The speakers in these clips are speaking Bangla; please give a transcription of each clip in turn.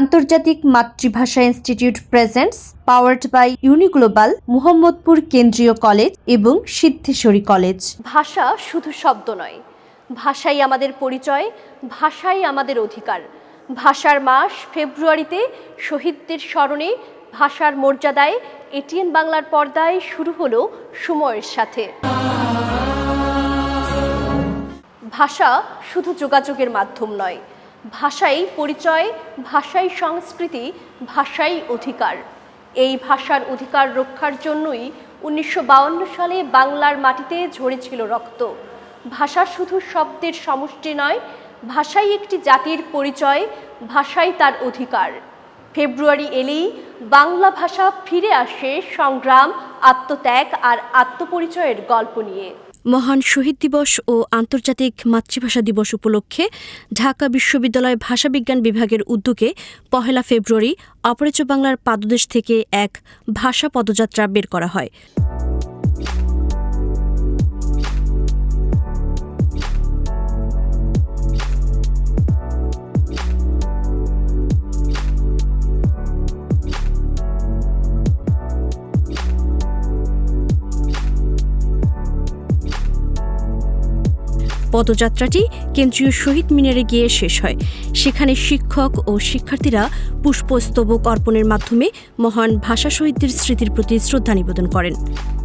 আন্তর্জাতিক মাতৃভাষা institute presents, powered by Uniglobal, Mohammadpur কেন্দ্রীয় কলেজ এবং সিদ্ধেশ্বরী কলেজ। ভাষা শুধু শব্দ নয়। ভাষাই আমাদের পরিচয়, ভাষাই আমাদের অধিকার। ভাষার মাস ফেব্রুয়ারিতে শহীদদের স্মরণে ভাষার মর্যাদায় এটিএন বাংলার পর্দায় শুরু হলো সময়ের সাথে। ভাষা শুধু যোগাযোগের মাধ্যম নয় ভাষাই পরিচয়, ভাষাই সংস্কৃতি, ভাষাই অধিকার। এই ভাষার অধিকার রক্ষার জন্যই উনিশশো সালে বাংলার মাটিতে ঝরেছিল রক্ত। ভাষা শুধু শব্দের সমষ্টি নয়, ভাষাই একটি জাতির পরিচয়, ভাষাই তার অধিকার। ফেব্রুয়ারি এলেই বাংলা ভাষা ফিরে আসে সংগ্রাম, আত্মত্যাগ আর আত্মপরিচয়ের গল্প নিয়ে। মহান শহীদ দিবস ও আন্তর্জাতিক মাতৃভাষা দিবস উপলক্ষে ঢাকা বিশ্ববিদ্যালয় ভাষাবিজ্ঞান বিভাগের উদ্যোগে পহেলা ফেব্রুয়ারি অপরাজ্য বাংলার পাদদেশ থেকে এক ভাষা পদযাত্রা বের করা হয়। পদযাত্রাটি কেন্দ্রীয় শহীদ মিনারে গিয়ে শেষ হয়। সেখানে শিক্ষক ও শিক্ষার্থীরা পুষ্পস্তবক অর্পণের মাধ্যমে মহান ভাষা শহীদদের স্মৃতির প্রতি শ্রদ্ধা নিবেদন করেন।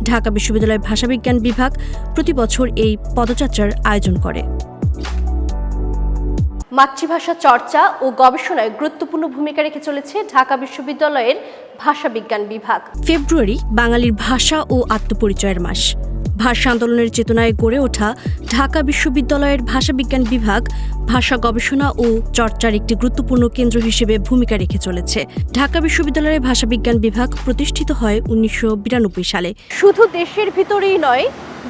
ঢাকা বিশ্ববিদ্যালয় ভাষাবিজ্ঞান বিভাগ প্রতি বছর এই পদযাত্রার আয়োজন করে। মাতৃভাষা চর্চা ও গবেষণায় গুরুত্বপূর্ণ ভূমিকা রেখে চলেছে ঢাকা বিশ্ববিদ্যালয়ের ভাষাবিজ্ঞান বিভাগ। ফেব্রুয়ারি বাঙালির ভাষা ও আত্মপরিচয়ের মাস। ভাষা আন্দোলনের চেতনায় গড়ে ওঠা ঢাকা বিশ্ববিদ্যালয়ের ভাষাবিজ্ঞান বিভাগ, ভাষা গবেষণা ও চর্চার একটি গুরুত্বপূর্ণ কেন্দ্র হিসেবে ভূমিকা রেখে চলেছে। ঢাকা বিশ্ববিদ্যালয়ের ভাষাবিজ্ঞান বিভাগ প্রতিষ্ঠিত হয় উনিশশো বিরানব্বই সালে। শুধু দেশের ভিতরেই নয়,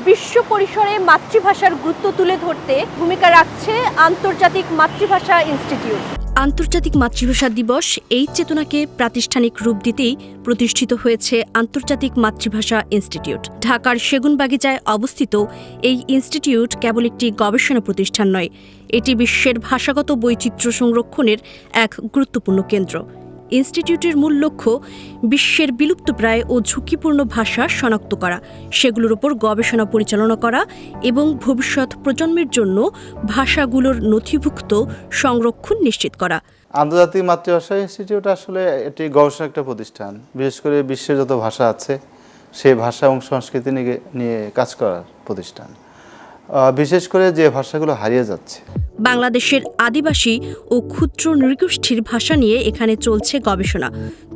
বিশ্ব পরিসরে মাতৃভাষার গুরুত্ব তুলে ধরতে ভূমিকা রাখছে আন্তর্জাতিক মাতৃভাষা ইনস্টিটিউট। আন্তর্জাতিক মাতৃভাষা দিবস এই চেতনাকে প্রাতিষ্ঠানিক রূপ দিতেই প্রতিষ্ঠিত হয়েছে আন্তর্জাতিক মাতৃভাষা ইনস্টিটিউট। ঢাকার সেগুনবাগিচায় অবস্থিত এই ইনস্টিটিউট কেবল একটি গবেষণা প্রতিষ্ঠান নয়, এটি বিশ্বের ভাষাগত বৈচিত্র্য সংরক্ষণের এক গুরুত্বপূর্ণ কেন্দ্র। ইনস্টিটিউটের মূল লক্ষ্য বিশ্বের বিলুপ্তপ্রায় ও ঝুঁকিপূর্ণ ভাষা শনাক্ত করা, সেগুলোর উপর গবেষণা পরিচালনা করা এবং ভবিষ্যৎ প্রজন্মের জন্য ভাষাগুলোর নথিভুক্ত সংরক্ষণ নিশ্চিত করা। আন্তর্জাতিক মাতৃভাষা ইনস্টিটিউট আসলে এটি গবেষণা একটা প্রতিষ্ঠান, বিশেষ করে বিশ্বের যত ভাষা আছে, সেই ভাষা এবং সংস্কৃতি নিয়ে কাজ করার প্রতিষ্ঠান। বিশেষ করে যে ভাষাগুলো হারিয়ে যাচ্ছে। বাংলাদেশের আদিবাসী ও ক্ষুদ্র নৃগোষ্ঠীর ভাষা নিয়ে এখানে চলছে গবেষণা।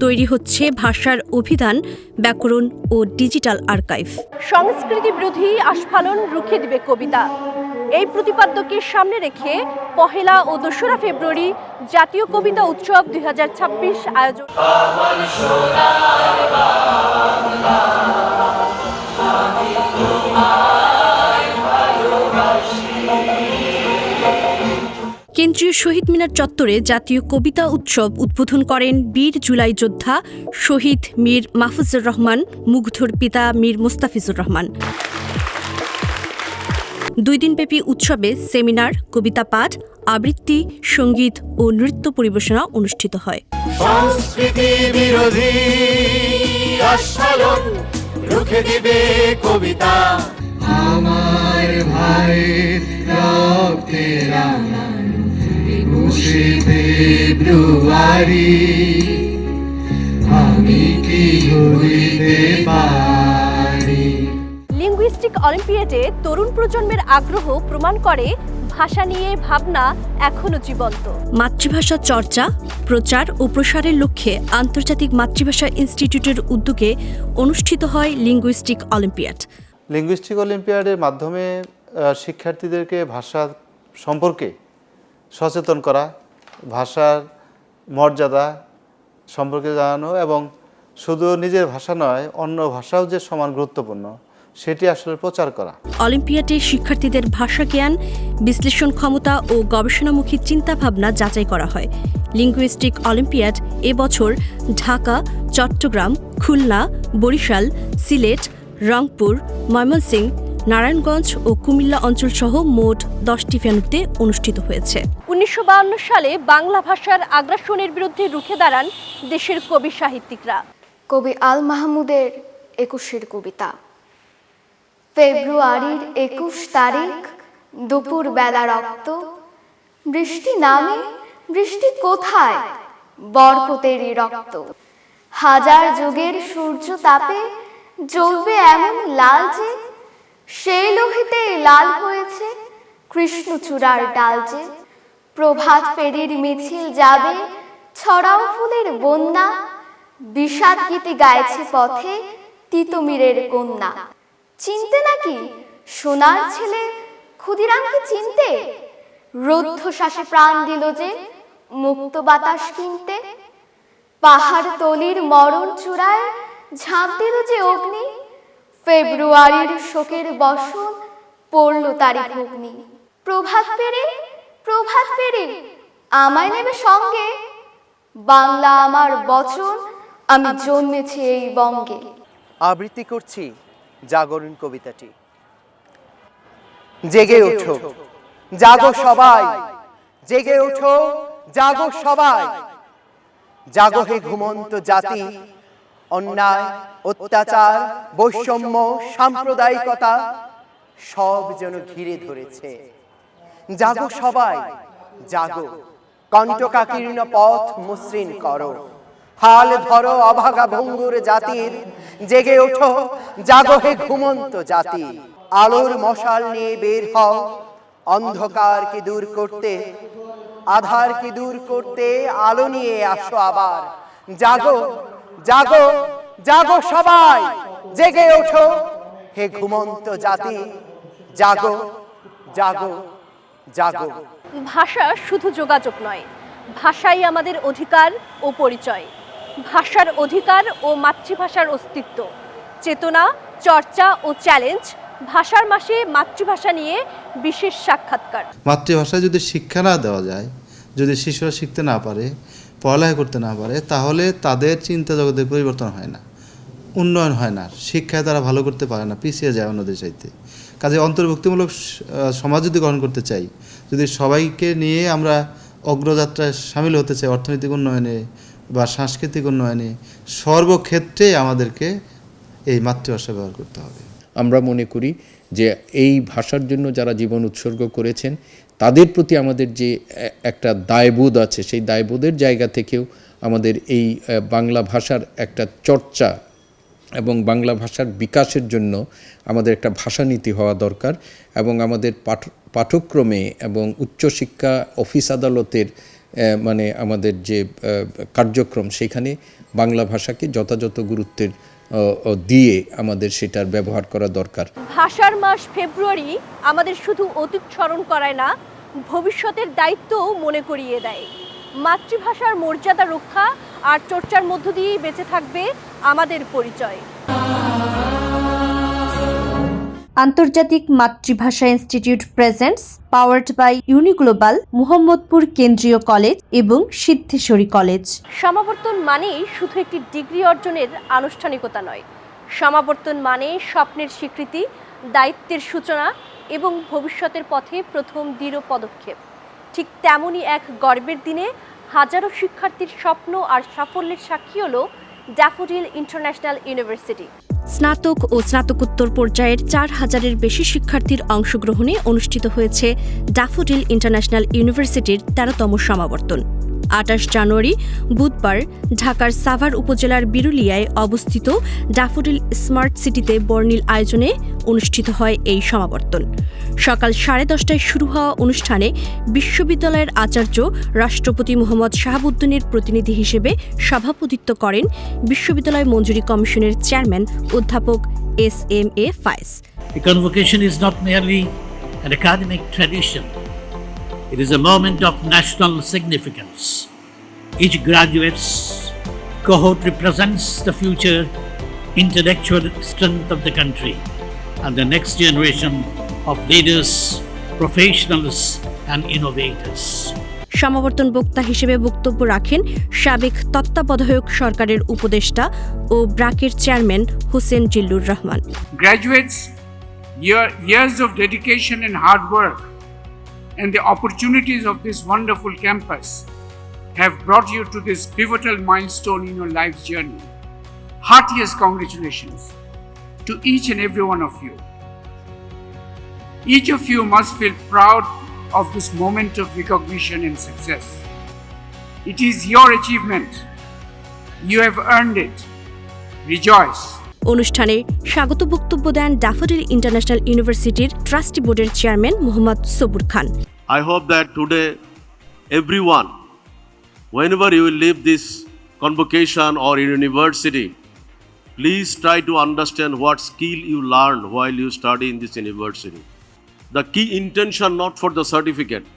তৈরি হচ্ছে ভাষার অভিধান ব্যাকরণ ও ডিজিটাল আর্কাইভ। সংস্কৃতি বিরোধী আস্ফালন রুখে দিবে কবিতা। এই প্রতিপাদ্যকে সামনে রেখে পহেলা ও দোসরা ফেব্রুয়ারি জাতীয় কবিতা উৎসব দুই হাজার ছাব্বিশ আয়োজন। কেন্দ্রীয় শহীদ মিনার চত্বরে জাতীয় কবিতা উৎসব উদ্বোধন করেন বীর জুলাই যোদ্ধা শহীদ মীর মাহফুজুর রহমান মুগ্ধর পিতা মীর মোস্তাফিজুর রহমান। দুই দিনব্যাপী উৎসবে সেমিনার কবিতা পাঠ আবৃত্তি সংগীত ও নৃত্য পরিবেশনা অনুষ্ঠিত হয়। সংস্কৃতি বিরোধী রুখে দিবে কবিতা। আমার ভাইয়ের রক্তে একুশে ফেব্রুয়ারি আমি কি ভুলিতে পারি? লিঙ্গুইস্টিক অলিম্পিয়াডে তরুণ প্রজন্মের আগ্রহ প্রমাণ করে ভাষা নিয়ে ভাবনা এখনও জীবন্ত। মাতৃভাষা চর্চা প্রচার ও প্রসারের লক্ষ্যে আন্তর্জাতিক মাতৃভাষা ইনস্টিটিউটের উদ্যোগে অনুষ্ঠিত হয় লিঙ্গুইস্টিক অলিম্পিয়াড লিঙ্গুইস্টিক অলিম্পিয়াডের মাধ্যমে শিক্ষার্থীদেরকে ভাষা সম্পর্কে সচেতন করা, ভাষার মর্যাদা সম্পর্কে জানানো এবং শুধু নিজের ভাষা নয়, অন্য ভাষাও যে সমান গুরুত্বপূর্ণ, সেটি আসলে প্রচার করা। অলিম্পিয়াডে শিক্ষার্থীদের ভাষা জ্ঞান, বিশ্লেষণ ক্ষমতা ও গবেষণামুখী চিন্তাভাবনা যাচাই করা হয়। লিঙ্গুইস্টিক অলিম্পিয়াড এবছর ঢাকা, চট্টগ্রাম, খুলনা, বরিশাল, সিলেট, রংপুর, ময়মনসিংহ নারায়ণগঞ্জ ও কুমিল্লা অঞ্চল সহ মোট দশটি ভেন্যুতে অনুষ্ঠিত হয়েছে। উনিশশো বায়ান্ন সালে বাংলা ভাষার আগ্রাসনের বিরুদ্ধে রুখে দাঁড়ান দেশের কবি সাহিত্যিকরা। কবি আল মাহমুদের একুশের কবিতা। ফেব্রুয়ারির একুশ তারিখ দুপুর বেলা রক্ত। বৃষ্টি নামে বৃষ্টি কোথায়? বরকতেরই রক্ত। হাজার যুগের সূর্য তাপে জ্বলবে এমন লাল যে সেই লোহিতে লাল হয়েছে কৃষ্ণচূড়ার ডাল যে প্রভাত ফেরির মিছিল যাবে, ছড়াও ফুলের বন্যা। বিষাদ গীতি গাইছে পথে তিতমিরের কন্যা। চিনতে নাকি সোনার ছেলে? ক্ষুদিরামকে চিনতে? রুদ্ধ শ্বাসে প্রাণ দিল যে মুক্ত বাতাস কিনতে। পাহাড় তলির মরণ চূড়ায় ঝাঁপ দিল যে অগ্নি। ফেব্রুয়ারির শোকের বসন পড়ল তারি ভগ্নি প্রভাত ফেরে প্রভাত ফেরে, আমায় নেবে সঙ্গে। বাংলা আমার বচন, আমি জন্মেছি এই বঙ্গে। আবৃত্তি করছি জাগরণ কবিতাটি। জেগে ওঠো, জাগো সবাই। জেগে ওঠো, জাগো সবাই। জাগো হে ঘুমন্ত জাতি অন্যায়, অত্যাচার, বৈষম্য, সাম্প্রদায়িকতা সব যেন ঘিরে ধরেছে। জাগো সবাই, জাগো। কণ্টকাকীর্ণ পথ মসৃণ করো। হাল ধরো অভাগা ভঙ্গুর জাতির। জেগে ওঠো, জাগো হে ঘুমন্ত জাতি। আলোর মশাল নিয়ে বের হও। অন্ধকারকে দূর করতে আধারকে দূর করতে, আলো নিয়ে আসো আবার। জাগো জাগো জাগো সবাই জেগে ওঠো। হে ঘুমন্ত জাতি জাগো জাগো জাগো। ভাষা শুধু যোগাযোগ নয় ভাষাই আমাদের অধিকার ও পরিচয়। ভাষার অধিকার ও মাতৃভাষার অস্তিত্ব। চেতনা চর্চা ও চ্যালেঞ্জ ভাষার মাসে মাতৃভাষা নিয়ে বিশেষ সাক্ষাৎকার। মাতৃভাষায় যদি শিক্ষা না দেওয়া যায় যদি শিশুরা শিখতে না পারে পড়ালেখা করতে না পারে, তাহলে তাদের চিন্তা জগতের পরিবর্তন হয় না। উন্নয়ন হয় না। শিক্ষায় তারা ভালো করতে পারে না, পিছিয়ে যায় অন্যদের চাইতে। কাজে অন্তর্ভুক্তিমূলক সমাজ যদি গ্রহণ করতে চাই, যদি সবাইকে নিয়ে আমরা অগ্রযাত্রায় সামিল হতে চাই অর্থনৈতিক উন্নয়নে বা সাংস্কৃতিক উন্নয়নে, সর্বক্ষেত্রে আমাদেরকে এই মাতৃভাষা ব্যবহার করতে হবে। আমরা মনে করি যে এই ভাষার জন্য যারা জীবন উৎসর্গ করেছেন তাদের প্রতি আমাদের যে একটা দায়বোধ আছে, সেই দায়বোধের জায়গা থেকেও আমাদের এই বাংলা ভাষার একটা চর্চা এবং বাংলা ভাষার বিকাশের জন্য আমাদের একটা ভাষানীতি হওয়া দরকার এবং আমাদের পাঠ পাঠক্রমে এবং উচ্চশিক্ষা অফিস আদালতের মানে আমাদের যে কার্যক্রম, সেখানে বাংলা ভাষাকে যথাযথ গুরুত্বের দিয়ে আমাদের সেটার ব্যবহার করা দরকার। ভাষার মাস ফেব্রুয়ারি আমাদের শুধু অতীত স্মরণ করায় না, ভবিষ্যতের দায়িত্বও মনে করিয়ে দেয়। মাতৃভাষার মর্যাদা রক্ষা আর চর্চার মধ্য দিয়েই বেঁচে থাকবে আমাদের পরিচয়। আন্তর্জাতিক মাতৃভাষা institute presents, powered by Uniglobal Muhammadpur কেন্দ্রীয় কলেজ এবং সিদ্ধেশ্বরী কলেজ। সমাবর্তন মানেই শুধু একটি ডিগ্রি অর্জনের আনুষ্ঠানিকতা নয়। সমাবর্তন মানে স্বপ্নের স্বীকৃতি, দায়িত্বের সূচনা এবং ভবিষ্যতের পথে প্রথম দৃঢ় পদক্ষেপ। ঠিক তেমনই এক গর্বের দিনে হাজারো শিক্ষার্থীর স্বপ্ন আর সাফল্যের সাক্ষী হলো ড্যাফোডিল ইন্টারন্যাশনাল ইউনিভার্সিটি। স্নাতক ও স্নাতকোত্তর পর্যায়ের চার হাজারের বেশি শিক্ষার্থীর অংশগ্রহণে অনুষ্ঠিত হয়েছে ড্যাফোডিল ইন্টারন্যাশনাল ইউনিভার্সিটির তেরোতম সমাবর্তন। আটাশ জানুয়ারি বুধবার ঢাকার সাভার উপজেলার বিরুলিয়ায় অবস্থিত ড্যাফোডিল স্মার্ট সিটিতে বর্ণিল আয়োজনে অনুষ্ঠিত হয় এই সমাবর্তন। সকাল সাড়ে দশটায় শুরু হওয়া অনুষ্ঠানে বিশ্ববিদ্যালয়ের আচার্য রাষ্ট্রপতি মোহাম্মদ শাহাবুদ্দিনের প্রতিনিধি হিসেবে সভাপতিত্ব করেন বিশ্ববিদ্যালয় মঞ্জুরি কমিশনের চেয়ারম্যান অধ্যাপক S M A Fayez. A convocation is not merely an academic tradition, it is a moment of national significance. Each graduate's cohort represents the future intellectual strength of the country and the next generation of leaders, professionals, and innovators. সমাবর্তন বক্তা হিসেবে বক্তব্য রাখেন সাবেক তত্ত্বাবধায়ক সরকারের উপদেষ্টা ও ব্রাকের chairman Hossain Zillur Rahman Graduates, Year, years of dedication and hard work and the opportunities of this wonderful campus have brought you to this pivotal milestone in your life's journey. Heartiest congratulations to each and every one of you. Each of you must feel proud of this moment of recognition and success. It is your achievement. You have earned it. Rejoice. অনুষ্ঠানে স্বাগত বক্তব্য দেন ড্যাফোডিল ইন্টারন্যাশনাল ইউনিভার্সিটির ট্রাস্টি বোর্ডের chairman Mohammad Sabur Khan I hope that today, everyone, whenever you will leave this convocation or in university, please try to understand what skill you learned while you study in this university. The key intention, not for the certificate,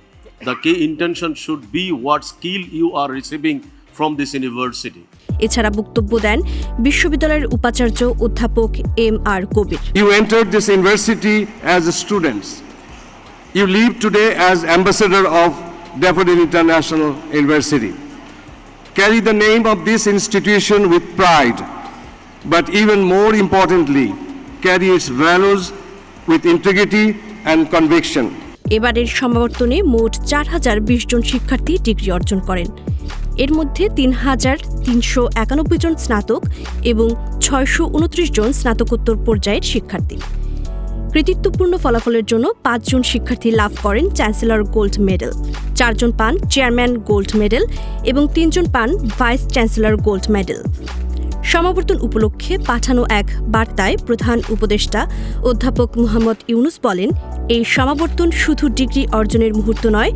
the key intention should be what skill you are receiving from this university. এছাড়া বক্তব্য দেন বিশ্ববিদ্যালয়ের উপাচার্য অধ্যাপক M R Kabir You entered this university as students. You leave today as ambassador of Daffodil International University. Carry the name of this institution with pride, but even more importantly, carry its values with integrity and conviction. এবারের সমাবর্তনে মোট চার হাজার বিশ জন শিক্ষার্থী ডিগ্রি অর্জন করেন এর মধ্যে তিন হাজার তিনশো একানব্বই জন স্নাতক এবং ছয়শো উনত্রিশ জন স্নাতকোত্তর পর্যায়ের শিক্ষার্থী কৃতিত্বপূর্ণ ফলাফলের জন্য পাঁচজন শিক্ষার্থী লাভ করেন চ্যান্সেলর গোল্ড মেডেল। চারজন পান চেয়ারম্যান গোল্ড মেডেল এবং তিনজন পান ভাইস চ্যান্সেলর গোল্ড মেডেল। সমাবর্তন উপলক্ষে পাঠানো এক বার্তায় প্রধান উপদেষ্টা অধ্যাপক মুহাম্মদ ইউনুস বলেন, এই সমাবর্তন শুধু ডিগ্রি অর্জনের মুহূর্ত নয়,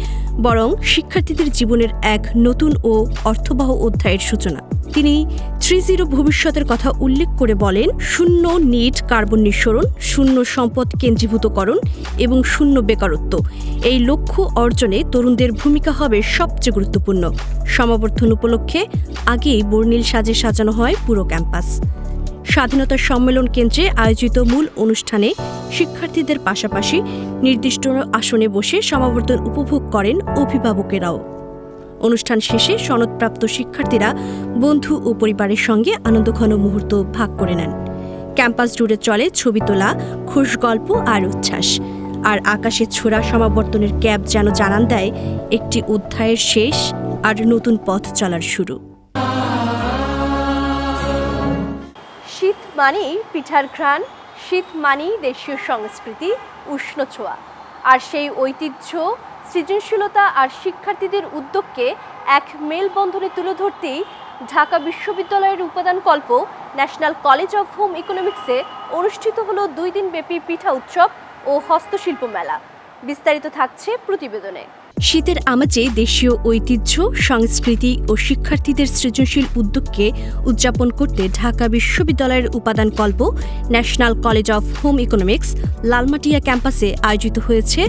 বরং শিক্ষার্থীদের জীবনের এক নতুন ও অর্থবহ অধ্যায়ের সূচনা। তিনি থ্রি জিরো ভবিষ্যতের কথা উল্লেখ করে বলেন, শূন্য নিট কার্বন নিঃসরণ, শূন্য সম্পদ কেন্দ্রীভূতকরণ এবং শূন্য বেকারত্ব এই লক্ষ্য অর্জনে তরুণদের ভূমিকা হবে সবচেয়ে গুরুত্বপূর্ণ। সমাবর্তন উপলক্ষে আগেই বর্ণিল সাজে সাজানো হয় ক্যাম্পাস। স্বাধীনতা সম্মেলন কেন্দ্রে আয়োজিত মূল অনুষ্ঠানে শিক্ষার্থীদের পাশাপাশি নির্দিষ্ট আসনে বসে সমাবর্তন উপভোগ করেন অভিভাবকেরাও। অনুষ্ঠান শেষে সনদপ্রাপ্ত শিক্ষার্থীরা বন্ধু ও পরিবারের সঙ্গে আনন্দঘন মুহূর্ত ভাগ করে নেন। ক্যাম্পাস জুড়ে চলে ছবি তোলা, খুশ গল্প আর উচ্ছ্বাস। আর আকাশে ছোড়া সমাবর্তনের ক্যাব যেন জানান দেয়, একটি অধ্যায়ের শেষ আর নতুন পথ চলার শুরু। শীত মানেই পিঠার ঘ্রাণ, শীত মানেই দেশীয় সংস্কৃতি, উষ্ণ ছোঁয়া। আর সেই ঐতিহ্য, সৃজনশীলতা আর শিক্ষার্থীদের উদ্যোগকে এক মেলবন্ধনে তুলে ধরতেই ঢাকা বিশ্ববিদ্যালয়ের উপাদান কল্প ন্যাশনাল কলেজ অফ হোম ইকোনমিক্সে অনুষ্ঠিত হলো দুই দিনব্যাপী পিঠা উৎসব ও হস্তশিল্প মেলা। বিস্তারিত থাকছে প্রতিবেদনে। শীতের আমাজে দেশীয় ঐতিহ্য, সংস্কৃতি ও শিক্ষার্থীদের সৃজনশীল উদ্যোগকে উদযাপন করতে ঢাকা বিশ্ববিদ্যালয়ের উপাদান কল্প national college of home economics Lalmatia ক্যাম্পাসে আয়োজিত হয়েছে।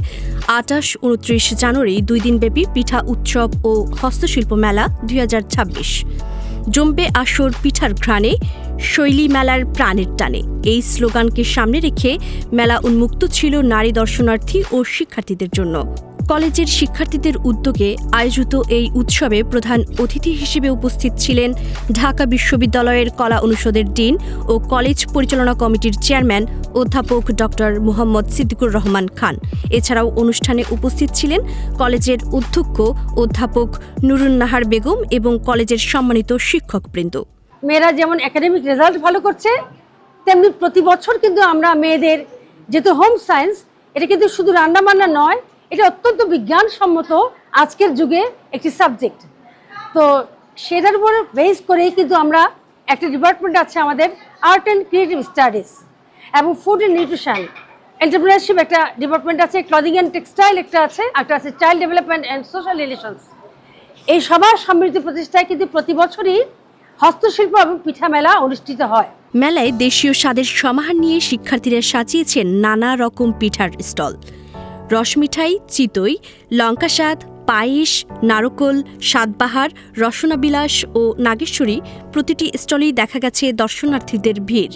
আটাশ উনত্রিশ জানুয়ারি দুই দিনব্যাপী পিঠা উৎসব ও হস্তশিল্প মেলা দুই জম্বে আসর পিঠার ঘ্রাণে, শৈলী মেলার প্রাণের টানে। এই স্লোগানকে সামনে রেখে মেলা উন্মুক্ত ছিল নারী দর্শনার্থী ও শিক্ষার্থীদের জন্য। কলেজের শিক্ষার্থীদের উদ্যোগে আয়োজিত এই উৎসবে প্রধান অতিথি হিসেবে উপস্থিত ছিলেন ঢাকা বিশ্ববিদ্যালয়ের কলা অনুষদের ডিন ও কলেজ পরিচালনা কমিটির চেয়ারম্যান অধ্যাপক ডক্টর মোহাম্মদ সিদ্দিকুর রহমান খান। এছাড়াও অনুষ্ঠানে উপস্থিত ছিলেন কলেজের অধ্যক্ষ অধ্যাপক নুরুন নাহার বেগম এবং কলেজের সম্মানিত শিক্ষকবৃন্দ। মেয়েরা যেমন একাডেমিক রেজাল্ট ভালো করছে, তেমনি প্রতি বছর কিন্তু আমরা মেয়েদের যেহেতু হোম সায়েন্স এটা কিন্তু শুধু রান্নাবান্না নয় এটা অত্যন্ত বিজ্ঞানসম্মত আজকের যুগে একটি সাবজেক্ট তো সেটার উপর বেস করেই কিন্তু আমরা একটা ডিপার্টমেন্ট আছে আমাদের আর্ট অ্যান্ড ক্রিয়েটিভ স্টাডিজ এবং ফুড অ্যান্ড নিউট্রিশন এন্টারপ্রেনারশিপ একটা ডিপার্টমেন্ট আছে ক্লদিং অ্যান্ড টেক্সটাইল একটা আছে একটা আছে child development and social relations এই সবার সম্মিলিত প্রতিষ্ঠায় কিন্তু প্রতি বছরই হস্তশিল্প এবং পিঠা মেলা অনুষ্ঠিত হয়। মেলায় দেশীয় স্বাদের সমাহার নিয়ে শিক্ষার্থীরা সাজিয়েছেন নানা রকম পিঠার স্টল। রসমিঠাই, চিতই লঙ্কা স্বাদ পায়েস, নারকল, স্বাদবাহার, রসনাবিলাস ও নাগেশ্বরী প্রতিটি স্টলেই দেখা গেছে দর্শনার্থীদের ভিড়।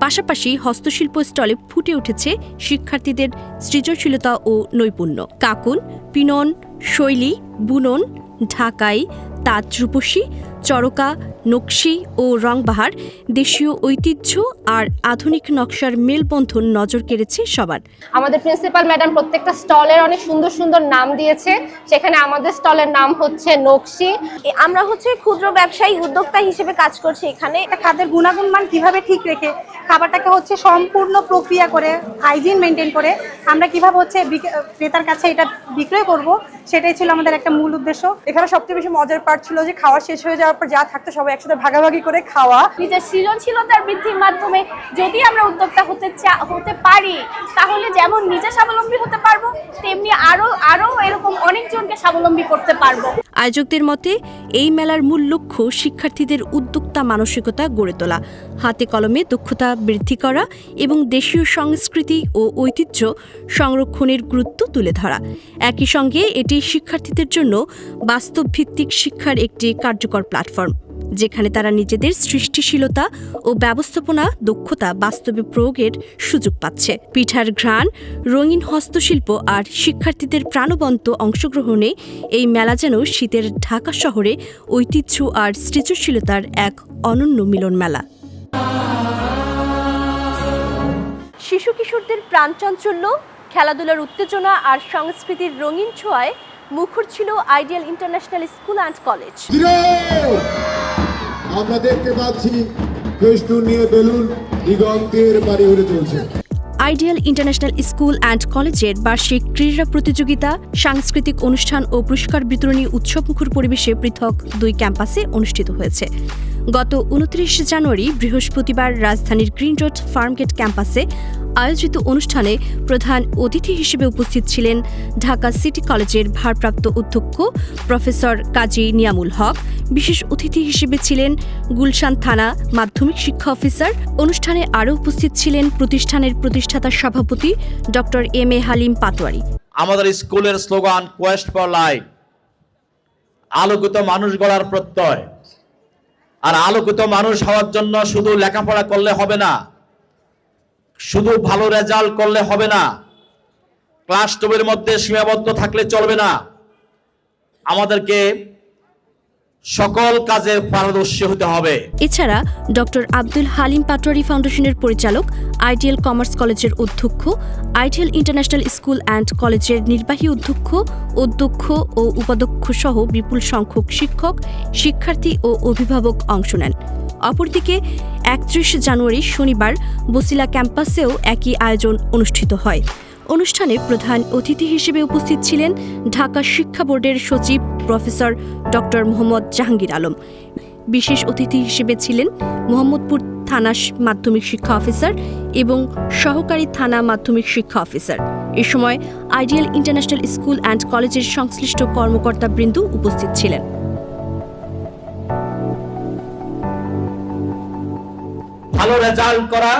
পাশাপাশি হস্তশিল্প স্টলে ফুটে উঠেছে শিক্ষার্থীদের সৃজনশীলতা ও নৈপুণ্য। কাকুন, পিনন, শৈলী, বুনন, ঢাকাই, তাঁত রূপসী চরকা নকশি ও রংবাহার দেশীয় ঐতিহ্য আর আধুনিক নকশার মেলবন্ধন নজর কেড়েছে সবার। আমাদের প্রিন্সিপাল ম্যাডাম প্রত্যেকটা স্টলের অনেক সুন্দর সুন্দর নাম দিয়েছে। সেখানে আমাদের স্টলের নাম হচ্ছে নকশি। আমরা হচ্ছে ক্ষুদ্র ব্যবসায়ী উদ্যোক্তা হিসেবে কাজ করছি এখানে। এটা খাদ্যের গুণাগুণ মান কীভাবে ঠিক রেখে খাবারটাকে হচ্ছে সম্পূর্ণ প্রক্রিয়া করে হাইজিন মেনটেন করে আমরা কীভাবে হচ্ছে বিক- ক্রেতার কাছে এটা বিক্রয় করব সেটাই ছিল আমাদের একটা মূল উদ্দেশ্য। এখানে সবচেয়ে বেশি মজার পার্ট ছিল যে খাওয়া শেষ হয়ে যাওয়ার পর যা থাকতো সবাই একসাথে ভাগাভাগি করে খাওয়া। নিজের সৃজনশীলতার বৃদ্ধির মাধ্যমে যদি আমরা উদ্যোক্তা হতে চা হতে পারি তাহলে যেমন নিজে স্বাবলম্বী হতে পারব তেমনি আরও আরও এরকম অনেকজনকে স্বাবলম্বী করতে পারব। আয়োজকদের মতে এই মেলার মূল লক্ষ্য শিক্ষার্থীদের উদ্যোক্তা মানসিকতা গড়ে তোলা। হাতে কলমে দক্ষতা বৃদ্ধি করা এবং দেশীয় সংস্কৃতি ও ঐতিহ্য সংরক্ষণের গুরুত্ব তুলে ধরা। একই সঙ্গে এটি শিক্ষার্থীদের জন্য বাস্তবভিত্তিক শিক্ষার একটি কার্যকর প্ল্যাটফর্ম যেখানে তারা নিজেদের সৃষ্টিশীলতা ও ব্যবস্থাপনা দক্ষতা বাস্তবে প্রয়োগের সুযোগ পাচ্ছে। পিঠার ঘ্রাণ, রঙিন হস্তশিল্প আর শিক্ষার্থীদের প্রাণবন্ত অংশগ্রহণে এই মেলা যেন শীতের ঢাকা শহরে ঐতিহ্য আর সৃজনশীলতার এক অনন্য মিলন মেলা। শিশু কিশোরদের প্রাণচাঞ্চল্য, খেলাধুলার উত্তেজনা আর সংস্কৃতির রঙিন ছোঁয়ায় মুখর ছিল ideal international school and college. আমরা দেখতে পাচ্ছি নিয়ে বেলুন দিগন্তের বাড়ি উড়ে চলছে। আইডিয়াল ইন্টারন্যাশনাল স্কুল অ্যান্ড কলেজের বার্ষিক ক্রীড়া প্রতিযোগিতা, সাংস্কৃতিক অনুষ্ঠান ও পুরস্কার বিতরণী উৎসবমুখর পরিবেশে পৃথক দুই ক্যাম্পাসে অনুষ্ঠিত হয়েছে। গত উনত্রিশ জানুয়ারি বৃহস্পতিবার রাজধানীর গ্রিন রোড ফার্মগেট ক্যাম্পাসে আয়োজিত অনুষ্ঠানে প্রধান অতিথি হিসেবে উপস্থিত ছিলেন ঢাকা সিটি কলেজের ভারপ্রাপ্ত অধ্যক্ষ প্রফেসর কাজী নিয়ামুল হক বিশেষ অতিথি হিসেবে ছিলেন গুলশান থানা মাধ্যমিক শিক্ষা অফিসার। অনুষ্ঠানে আরও উপস্থিত ছিলেন প্রতিষ্ঠানের প্রতিষ্ঠাতা সভাপতি doctor M A Halim Patwari আমাদের স্কুলের স্লোগান কোয়েস্ট ফর লাইফ আলোকিত মানুষ গড়ার প্রত্যয়। আর আলোকিত মানুষ হওয়ার জন্য শুধু লেখাপড়া করলে হবে না, শুধু ভালো রেজাল্ট করলে হবে না, ক্লাস টুবের মধ্যে সীমাবদ্ধ থাকলে চলবে না। আমাদেরকে সকল কাজে পারদর্শী হতে হবে। এছাড়া, ডক্টর আব্দুল হালিম পাটোয়ারি ফাউন্ডেশনের পরিচালক আইডিয়াল কমার্স কলেজের অধ্যক্ষ আইডিয়াল ইন্টারন্যাশনাল স্কুল অ্যান্ড কলেজের নির্বাহী অধ্যক্ষ অধ্যক্ষ ও উপাধ্যক্ষ সহ বিপুল সংখ্যক শিক্ষক, শিক্ষার্থী ও অভিভাবক অংশ নেন। অপরদিকে, একত্রিশ জানুয়ারি শনিবার বসিলা ক্যাম্পাসেও একই আয়োজন অনুষ্ঠিত হয়। অনুষ্ঠানে প্রধান অতিথি হিসেবে উপস্থিত ছিলেন ঢাকা শিক্ষা বোর্ডের সচিব প্রফেসর ডক্টর মোহাম্মদ জাহাঙ্গীর আলম। বিশেষ অতিথি হিসেবে ছিলেন মোহাম্মদপুর থানা মাধ্যমিক শিক্ষা অফিসার এবং সহকারী থানা মাধ্যমিক শিক্ষা অফিসার। এ সময় আইডিয়াল ইন্টারন্যাশনাল স্কুল অ্যান্ড কলেজের সংশ্লিষ্ট কর্মকর্তা বৃন্দ উপস্থিত ছিলেন। ভালো রেজাল্ট করা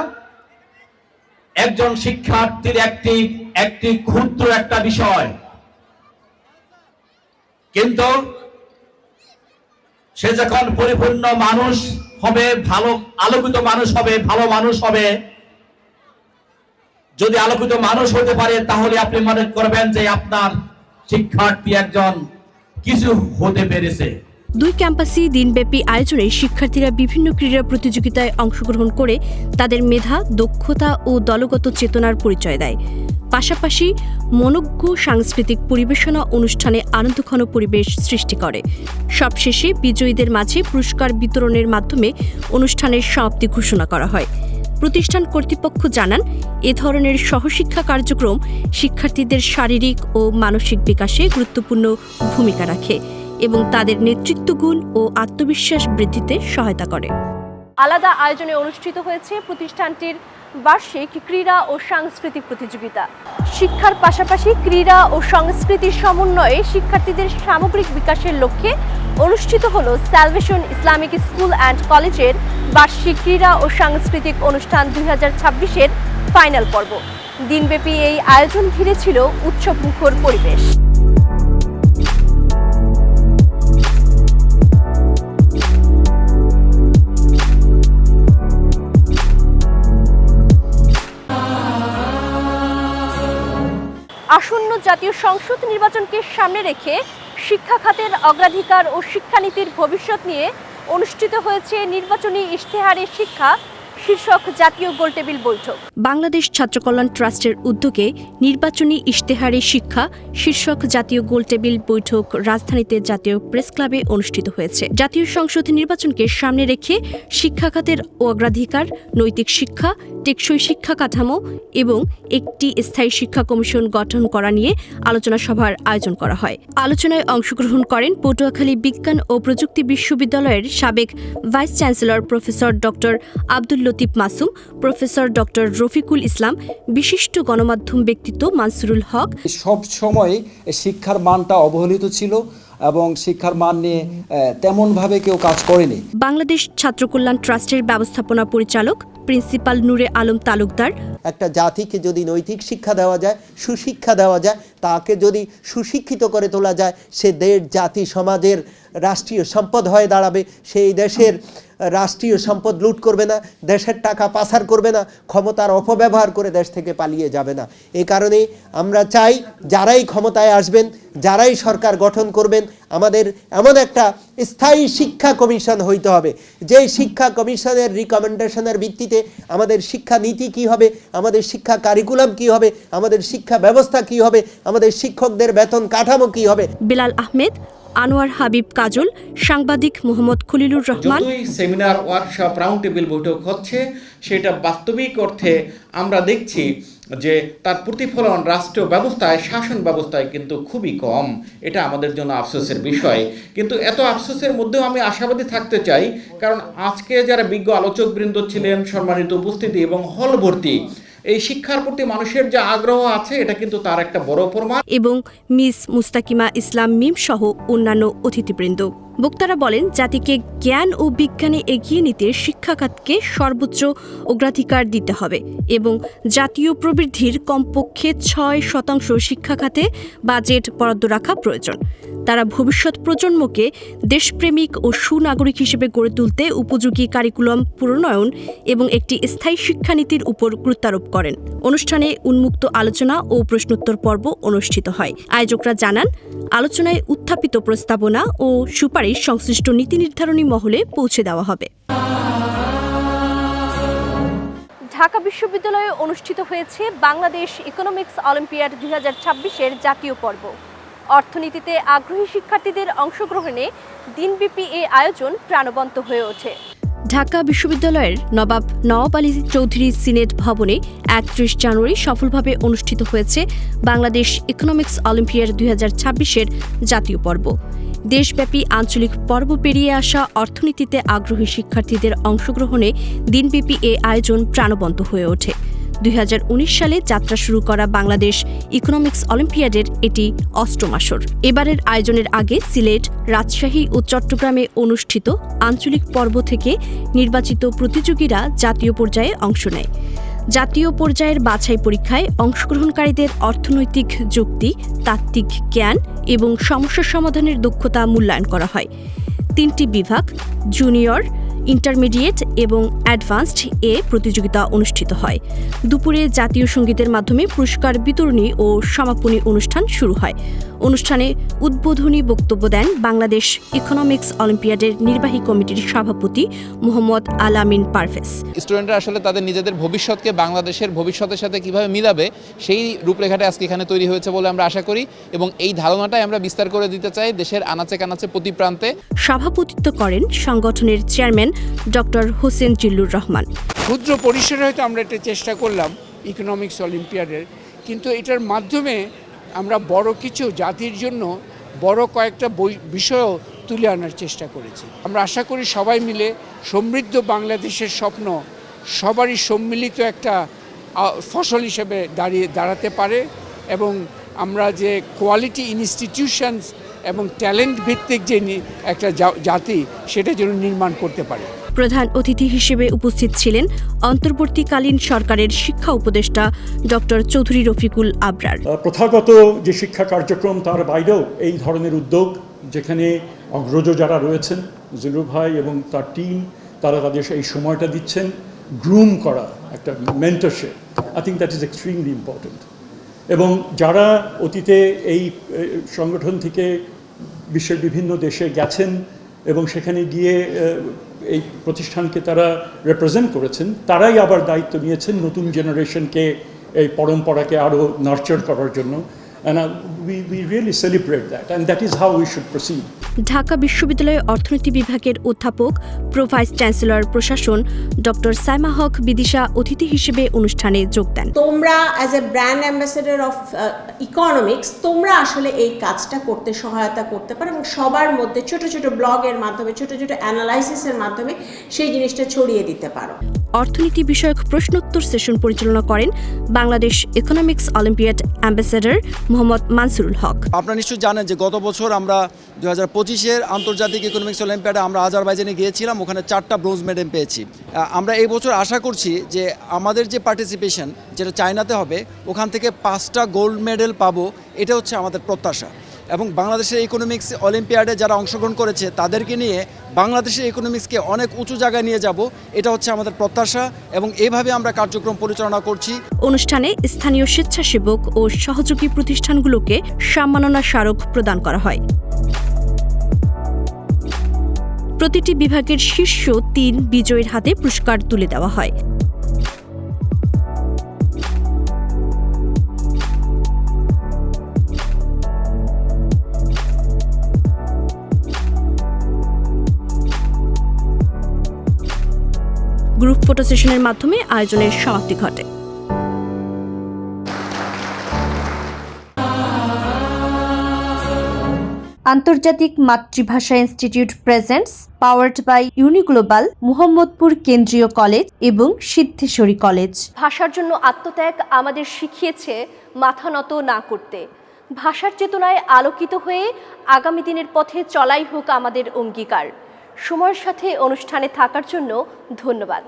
একজন শিক্ষার্থীর একটি একটি ক্ষুদ্র একটা বিষয়। কিন্তু সে যখন পরিপূর্ণ মানুষ হবে, ভালো, আলোকিত মানুষ হবে, ভালো মানুষ হবে, যদি আলোকিত মানুষ হতে পারে, তাহলে আপনি মনে করবেন যে আপনার শিক্ষার্থী একজন কিছু হতে পেরেছে। দুই ক্যাম্পাসই দিনব্যাপী আয়োজনে শিক্ষার্থীরা বিভিন্ন ক্রীড়া প্রতিযোগিতায় অংশগ্রহণ করে তাদের মেধা, দক্ষতা ও দলগত চেতনার পরিচয় দেয়। পাশাপাশি মনোজ্ঞ সাংস্কৃতিক পরিবেশনা অনুষ্ঠানে আনন্দঘন পরিবেশ সৃষ্টি করে। সবশেষে বিজয়ীদের মাঝে পুরস্কার বিতরণের মাধ্যমে অনুষ্ঠানের সমাপ্তি ঘোষণা করা হয়। প্রতিষ্ঠান কর্তৃপক্ষ জানান, এ ধরনের সহশিক্ষা কার্যক্রম শিক্ষার্থীদের শারীরিক ও মানসিক বিকাশে গুরুত্বপূর্ণ ভূমিকা রাখে। এবং তাদের নেতৃত্বগুণ ও আত্মবিশ্বাস বৃদ্ধিতে সহায়তা করে। আলাদা আয়োজনে অনুষ্ঠিত হয়েছে প্রতিষ্ঠানটির বার্ষিক ক্রীড়া ও সাংস্কৃতিক প্রতিযোগিতা। শিক্ষার পাশাপাশি ক্রীড়া ও সংস্কৃতির সমন্বয়ে শিক্ষার্থীদের সামগ্রিক বিকাশের লক্ষ্যে অনুষ্ঠিত হল স্যালভেশন ইসলামিক স্কুল অ্যান্ড কলেজের বার্ষিক ক্রীড়া ও সাংস্কৃতিক অনুষ্ঠান দুই হাজার ফাইনাল পর্ব। দিনব্যাপী এই আয়োজন ঘিরে ছিল উৎসবমুখর পরিবেশ। আসন্ন জাতীয় সংসদ নির্বাচনকে সামনে রেখে শিক্ষা খাতের অগ্রাধিকার ও শিক্ষানীতির ভবিষ্যৎ নিয়ে অনুষ্ঠিত হয়েছে নির্বাচনী ইশতেহারের শিক্ষা শীর্ষক জাতীয় গোলটেবিল বৈঠক। বাংলাদেশ ছাত্রকল্যাণ ট্রাস্টের উদ্যোগে নির্বাচনী ইশতেহারে শিক্ষা, শীর্ষক জাতীয় গোলটেবিল বৈঠক রাজধানীতে জাতীয় প্রেস ক্লাবে অনুষ্ঠিত হয়েছে। জাতীয় সংসদ নির্বাচনকে সামনে রেখে শিক্ষা খাতের অগ্রাধিকার, নৈতিক শিক্ষা, টেকসই শিক্ষা কাঠামো এবং একটি স্থায়ী শিক্ষা কমিশন গঠন করা নিয়ে আলোচনা সভার আয়োজন করা হয়। আলোচনায় অংশগ্রহণ করেন পটুয়াখালী বিজ্ঞান ও প্রযুক্তি বিশ্ববিদ্যালয়ের সাবেক vice chancellor professor doctor Abdul Latif Masum professor doctor Rafiqul Islam বিশিষ্ট গণমাধ্যম ব্যক্তিত্ব মানসুরুল হক। সব সময় শিক্ষার মানটা অবহেলিত ছিল এবং শিক্ষার মান নিয়ে তেমনভাবে কেউ কাজ করেনি। বাংলাদেশ ছাত্রকল্যাণ ট্রাস্টের ব্যবস্থাপনা পরিচালক প্রিন্সিপাল নূরে আলম তালুকদার। একটা জাতিকে যদি নৈতিক শিক্ষা দেওয়া যায় সুশিক্ষা দেওয়া যায় তাকে যদি সুশিক্ষিত করে তোলা যায় সে দেশ জাতি সমাজের রাষ্ট্রীয় সম্পদ হয়ে দাঁড়াবে সেই দেশের রাষ্ট্রীয় সম্পদ লুট করবে না, দেশের টাকা পাচার করবে না, ক্ষমতার অপব্যবহার করে দেশ থেকে পালিয়ে যাবে না। এই কারণে আমরা চাই যারাই ক্ষমতায় আসবেন, যারাই সরকার গঠন করবেন, আমাদের এমন একটা স্থায়ী শিক্ষা কমিশন হইতে হবে। যেই শিক্ষা কমিশনের রিকমেন্ডেশনের ভিত্তিতে আমাদের শিক্ষা নীতি কি হবে, আমাদের শিক্ষা কারিকুলাম কি হবে, আমাদের শিক্ষা ব্যবস্থা কি হবে, আমাদের শিক্ষকদের বেতন কাঠামো কি হবে। বিলাল আহমেদ আনোয়ার হাবিব কাজল, সাংবাদিক Mohammad Khalilur Rahman. Seminar workshop round table বৈঠক হচ্ছে, সেটা বাস্তবিক অর্থে আমরা দেখছি যে তার প্রতিফলন রাষ্ট্রীয় ব্যবস্থায়, শাসন ব্যবস্থায় কিন্তু খুবই কম। এটা আমাদের জন্য আফসোসের বিষয়। কিন্তু এত আফসোসের মধ্যেও আমি আশাবাদী থাকতে চাই, কারণ আজকে যারা বিজ্ঞ আলোচকবৃন্দ ছিলেন, সম্মানিত উপস্থিতি এবং হল ভর্তি এই শিক্ষার প্রতি মানুষের যে আগ্রহ আছে, এটা কিন্তু তার একটা বড় প্রমাণ। এবং মিস মুস্তাকিমা ইসলাম মিম সহ অন্যান্য অতিথিবৃন্দ। বক্তারা বলেন, জাতিকে জ্ঞান ও বিজ্ঞানে এগিয়ে নিতে শিক্ষা খাতকে সর্বোচ্চ অগ্রাধিকার দিতে হবে এবং জাতীয় প্রবৃদ্ধির কমপক্ষে ছয় শতাংশ শিক্ষা খাতে বাজেট বরাদ্দ রাখা প্রয়োজন। তারা ভবিষ্যৎ প্রজন্মকে দেশপ্রেমিক ও সুনাগরিক হিসেবে গড়ে তুলতে উপযোগী কারিকুলাম প্রণয়ন এবং একটি স্থায়ী শিক্ষানীতির উপর গুরুত্বারোপ করেন। অনুষ্ঠানে উন্মুক্ত আলোচনা ও প্রশ্নোত্তর পর্ব অনুষ্ঠিত হয়। আয়োজকরা জানান, আলোচনায় উত্থাপিত প্রস্তাবনা ও সুপারিশ সংশ্লিষ্ট নীতি নির্ধারণী মহলে পৌঁছে দেওয়া হবে। ঢাকা বিশ্ববিদ্যালয়ে অনুষ্ঠিত হয়েছে বাংলাদেশ ইকোনমিক্স অলিম্পিয়াড দুই হাজার ছাব্বিশের জাতীয় পর্ব। অর্থনীতিতে আগ্রহী শিক্ষার্থীদের অংশগ্রহণে দিনব্যাপী এই আয়োজন প্রাণবন্ত হয়ে ওঠে। ঢাকা বিশ্ববিদ্যালয়ের নবাব নওয়াব আলী চৌধুরী সিনেট ভবনে একত্রিশ জানুয়ারি সফলভাবে অনুষ্ঠিত হয়েছে বাংলাদেশ ইকোনমিক্স অলিম্পিয়াড দুই হাজার ছাব্বিশের জাতীয় পর্ব। দেশব্যাপী আঞ্চলিক পর্ব পেরিয়ে আসা অর্থনীতিতে আগ্রহী শিক্ষার্থীদের অংশগ্রহণে দিনব্যাপী এ আয়োজন প্রাণবন্ত হয়ে ওঠে। দুই হাজার উনিশ সালে যাত্রা শুরু করা বাংলাদেশ ইকোনমিক্স অলিম্পিয়াডের এটি অষ্টম আসর। এবারের আয়োজনের আগে সিলেট, রাজশাহী ও চট্টগ্রামে অনুষ্ঠিত আঞ্চলিক পর্ব থেকে নির্বাচিত প্রতিযোগীরা জাতীয় পর্যায়ে অংশ নেয়। জাতীয় পর্যায়ের বাছাই পরীক্ষায় অংশগ্রহণকারীদের অর্থনৈতিক যুক্তি, তাত্ত্বিক জ্ঞান এবং সমস্যা সমাধানের দক্ষতা মূল্যায়ন করা হয়। তিনটি বিভাগ, জুনিয়র ইন্টারমিডিয়েট এবং অ্যাডভান্সড এ প্রতিযোগিতা অনুষ্ঠিত হয়। দুপুরে জাতীয় সঙ্গীতের মাধ্যমে পুরস্কার বিতরণী ও সমাপনী অনুষ্ঠান শুরু হয়। অনুষ্ঠানে উদ্বোধনী বক্তব্য দেন বাংলাদেশ ইকোনমিক্স অলিম্পিয়াডের নির্বাহী কমিটির সভাপতি মোহাম্মদ আলামিন পারভেজ। স্টুডেন্টরা আসলে তাদের নিজেদের ভবিষ্যৎকে বাংলাদেশের ভবিষ্যতের সাথে কীভাবে মিলাবে সেই রূপরেখাটা আজকে এখানে তৈরি হয়েছে বলে আমরা আশা করি এবং এই ধারণাটাই আমরা বিস্তার করে দিতে চাই দেশের আনাচে কানাচে প্রতি প্রান্তে। সভাপতিত্ব করেন সংগঠনের চেয়ারম্যান ডক্টর হোসেন জিল্লুর রহমান। ক্ষুদ্র পরিসরে হয়তো আমরা এটা চেষ্টা করলাম ইকোনমিক্স অলিম্পিয়াডের কিন্তু এটার মাধ্যমে আমরা বড় কিছু জাতির জন্য বড় কয়েকটা বিষয়ও তুলে আনার চেষ্টা করেছি। আমরা আশা করি সবাই মিলে সমৃদ্ধ বাংলাদেশের স্বপ্ন সবারই সম্মিলিত একটা ফসল হিসেবে দাঁড়িয়ে দাঁড়াতে পারে এবং আমরা যে কোয়ালিটি ইনস্টিটিউশনস এবং ট্যালেন্ট ভিত্তিক যে একটা জাতি সেটা যেন নির্মাণ করতে পারে। প্রধান অতিথি হিসেবে উপস্থিত ছিলেন অন্তর্বর্তীকালীন সরকারের শিক্ষা উপদেষ্টা ডক্টর চৌধুরী রফিকুল আবরার। প্রথাগত যে শিক্ষা কার্যক্রম তার বাইরেও এই ধরনের উদ্যোগ যেখানে অগ্রজ যারা রয়েছেন জিলু ভাই এবং তার টিম তারা তাদের এই সময়টা দিচ্ছেন গ্রুম করা একটা mentorship I think that is extremely important এবং যারা অতীতে এই সংগঠন থেকে বিশ্বের বিভিন্ন দেশে গেছেন এবং সেখানে গিয়ে এই প্রতিষ্ঠানকে তারা রেপ্রেজেন্ট করেছেন, তারাই আবার দায়িত্ব নিয়েছেন নতুন জেনারেশনকে এই পরম্পরাকে আরও নার্চার করার জন্য। We we really celebrate that and that is how we should proceed Dhaka বিশ্ববিদ্যালয়ের অর্থনীতি বিভাগের অধ্যাপক প্রো ভাইস চ্যান্সেলর প্রশাসন ডক্টর সাইমা হক বিদিশা অতিথি হিসেবে অনুষ্ঠানে যোগ দেন। তোমরা as a brand ambassador of economics তোমরা আসলে এই কাজটা করতে সহায়তা করতে পারো এবং সবার মধ্যে ছোট ছোট ব্লগের মাধ্যমে ছোট ছোট অ্যানালাইসিসের মাধ্যমে সেই জিনিসটা ছড়িয়ে দিতে পারো। অর্থনীতি বিষয়ক প্রশ্নোত্তর সেশন পরিচালনা করেন Bangladesh economics olympiad ambassador Mohammad Mansurul Haque. আপনারা নিশ্চয়ই জানেন যে গত বছর আমরা দু হাজার পঁচিশের আন্তর্জাতিক ইকোনমিক্স অলিম্পিয়াডে আমরা আজারবাইজানে গিয়েছিলাম, ওখানে চারটা ব্রোঞ্জ মেডেল পেয়েছি। আমরা এই বছর আশা করছি যে আমাদের যে পার্টিসিপেশন যেটা চায়নাতে হবে, ওখান থেকে পাঁচটা গোল্ড মেডেল পাবো, এটা হচ্ছে আমাদের প্রত্যাশা। এবং বাংলাদেশের ইকোনমিক্স অলিম্পিয়াডে যারা অংশগ্রহণ করেছে, তাদেরকে নিয়ে বাংলাদেশের ইকোনমিক্সকে অনেক উঁচু জায়গায় নিয়ে যাব। এটা হচ্ছে আমাদের প্রত্যাশা এবং এভাবে আমরা কার্যক্রম পরিচালনা করছি। অনুষ্ঠানে স্থানীয় স্বেচ্ছাসেবক ও সহযোগী প্রতিষ্ঠানগুলোকে সম্মাননা স্মারক প্রদান করা হয়। প্রতিটি বিভাগের শীর্ষ তিন বিজয়ীর হাতে পুরস্কার তুলে দেওয়া হয়। ফটো সেশনের মাধ্যমে আয়োজনের সমাপ্তি ঘটে। আন্তর্জাতিক মাতৃভাষা institute presents powered by Uniglobal Mohammadpur কেন্দ্রীয় কলেজ এবং সিদ্ধেশ্বরী কলেজ। ভাষার জন্য আত্মত্যাগ আমাদের শিখিয়েছে মাথা নত না করতে। ভাষার চেতনায় আলোকিত হয়ে আগামী দিনের পথে চলাই হোক আমাদের অঙ্গীকার। সময়ের সাথে অনুষ্ঠানে থাকার জন্য ধন্যবাদ।